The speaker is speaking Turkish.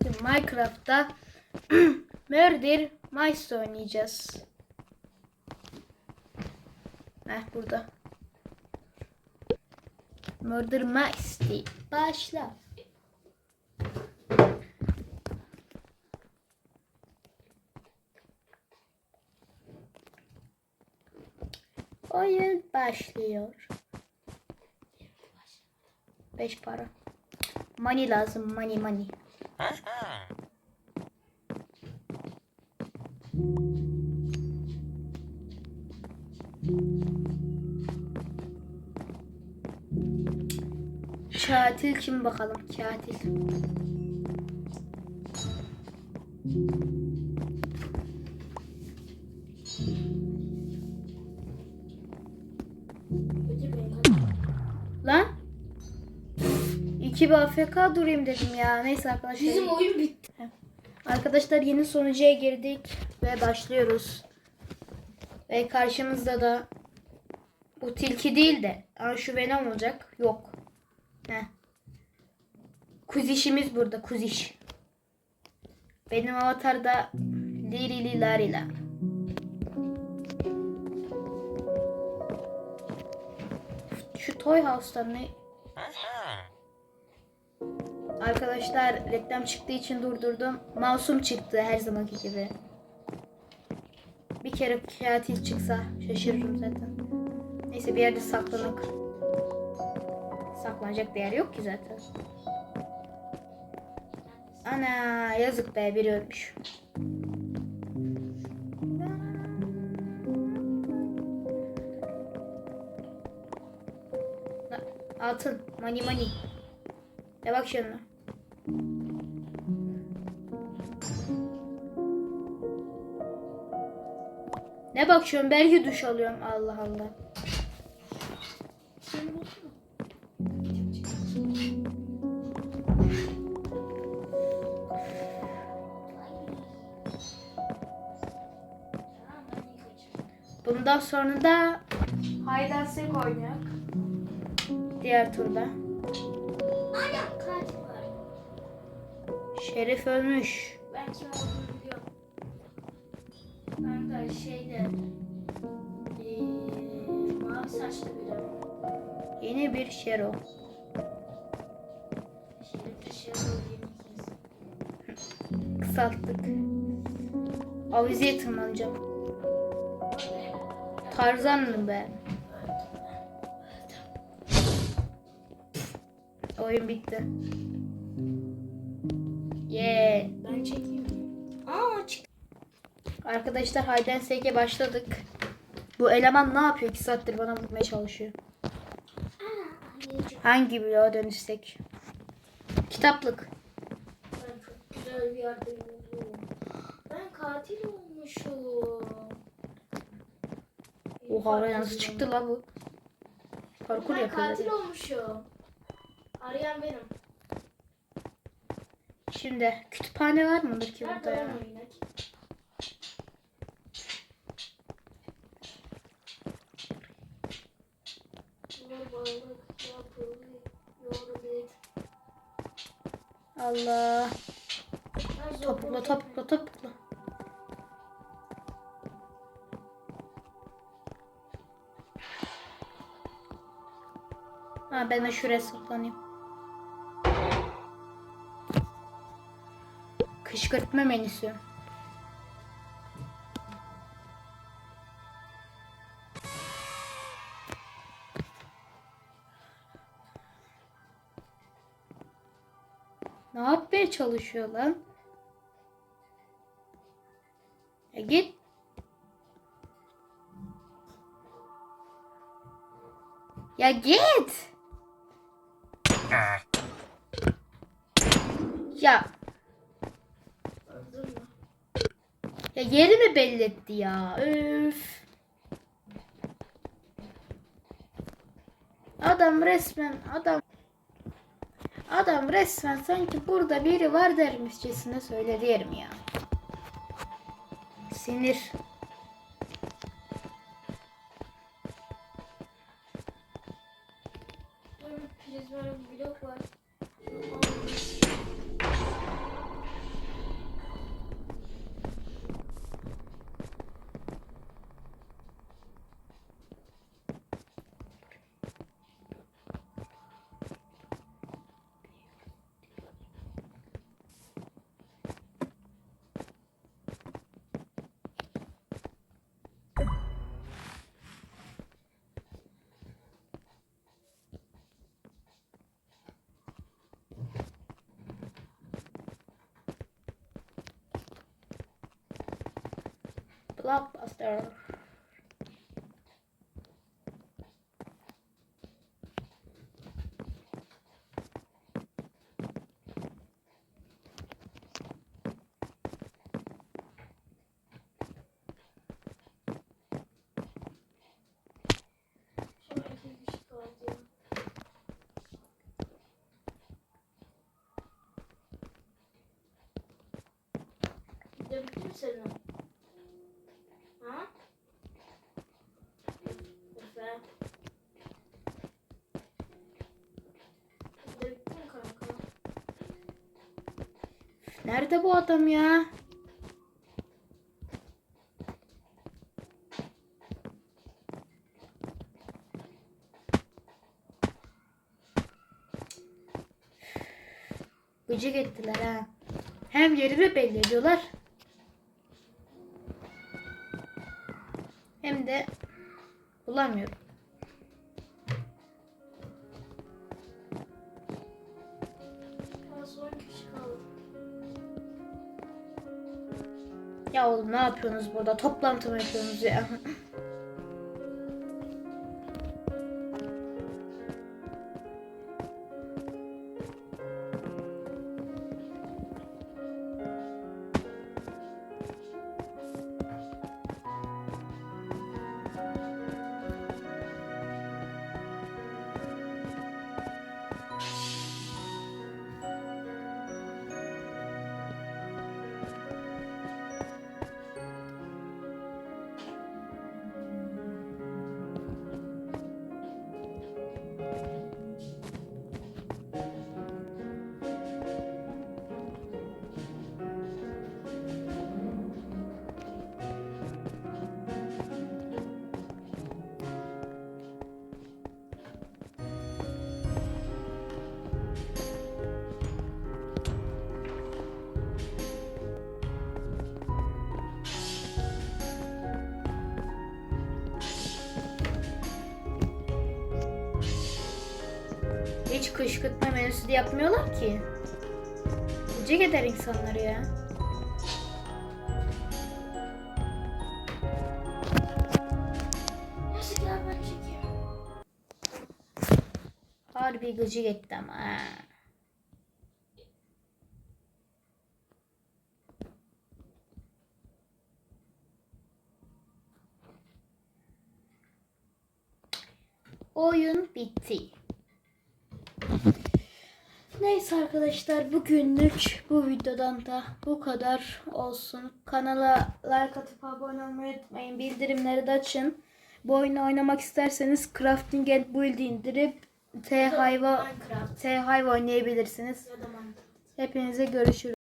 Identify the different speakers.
Speaker 1: bugün Minecraft'ta Murder Mice oynayacağız. Heh burada. Murder Mice diye başla. Oyun başlıyor. Beş para. Money lazım. Money money. Katil kim bakalım? Katil. İki bir AFK durayım dedim ya. Neyse arkadaşlar.
Speaker 2: Bizim oyun bitti.
Speaker 1: Arkadaşlar yeni sonucuya girdik ve başlıyoruz. Ve karşımızda da bu tilki değil de ama şu Venom olacak. Yok. Heh. Kuzişimiz burada. Kuziş. Benim avatarda Lirili Larila. Şu Toy House'tan ne? Arkadaşlar reklam çıktığı için durdurdum. Masum çıktı her zamanki gibi. Bir kere katil çıksa şaşırırım zaten. Neyse bir yerde saklanak. Saklanacak bir yer yok ki zaten. Ana yazık be biri ölmüş. Altın. Money money. Ya bak şuna. Ne bakıyorsun? Belki duş alıyorum. Allah Allah. Bundan sonra da Haydan Sek oynayak. Diğer turda. Şerif ölmüş.
Speaker 2: Ben kim olduğunu biliyorum. Ben de şeyde eee mavi saçlı biri.
Speaker 1: Yeni bir Şero.
Speaker 2: Şerif ikimiz.
Speaker 1: Kısalttık. Avizeye tırmanacağım. Tarzan mı be? Oyun bitti. Yeah.
Speaker 2: Ben çekeyim. Aa çık.
Speaker 1: Arkadaşlar Hayden Seek'e başladık. Bu eleman ne yapıyor? 2 saattir bana vurmaya çalışıyor.
Speaker 2: Aa.
Speaker 1: Hangi bloğa dönüşsek? Kitaplık.
Speaker 2: Ben çok güzel bir yerde buldum. Ben katil olmuşum.
Speaker 1: Oha nasıl çıktı la bu? Parkur
Speaker 2: Ben
Speaker 1: yapıyor.
Speaker 2: katil olmuşum. Arayan benim.
Speaker 1: Şimdi kütüphane var mıdır ki burada ya? Allah. Topukla topukla topukla. Ha ben de şuraya saklanayım. Kışkırtma menüsü. Ne yapmaya çalışıyor lan? Ya git. Ya git. Ya ya yerimi belli etti ya. Üf. Adam resmen adam adam resmen sanki burada biri var dermişçesine söyledi yerim ya. Sinir.
Speaker 2: Prizmatik blok var.
Speaker 1: Blockbuster.
Speaker 2: Bitti mi senin? Ha? Efe. Bir de bitti mi kanka?
Speaker 1: Nerede bu adam ya? Gıcık ettiler ha. Hem yerini belli ediyorlar. Hem de bulamıyorum. Oğlum ne yapıyorsunuz burada? Toplantı mı yapıyorsunuz ya? Hiç kışkırtma menüsü de yapmıyorlar ki. Gıcık eder insanları ya. Harbi gıcık etti ama ha. Oyun bitti. Neyse arkadaşlar bugünlük bu videodan da bu kadar olsun. Kanala like atıp abone olmayı unutmayın. Bildirimleri de açın. Bu oyunu oynamak isterseniz Crafting and Build indirip T hayva T hayva oynayabilirsiniz. Hepinize görüşürüz.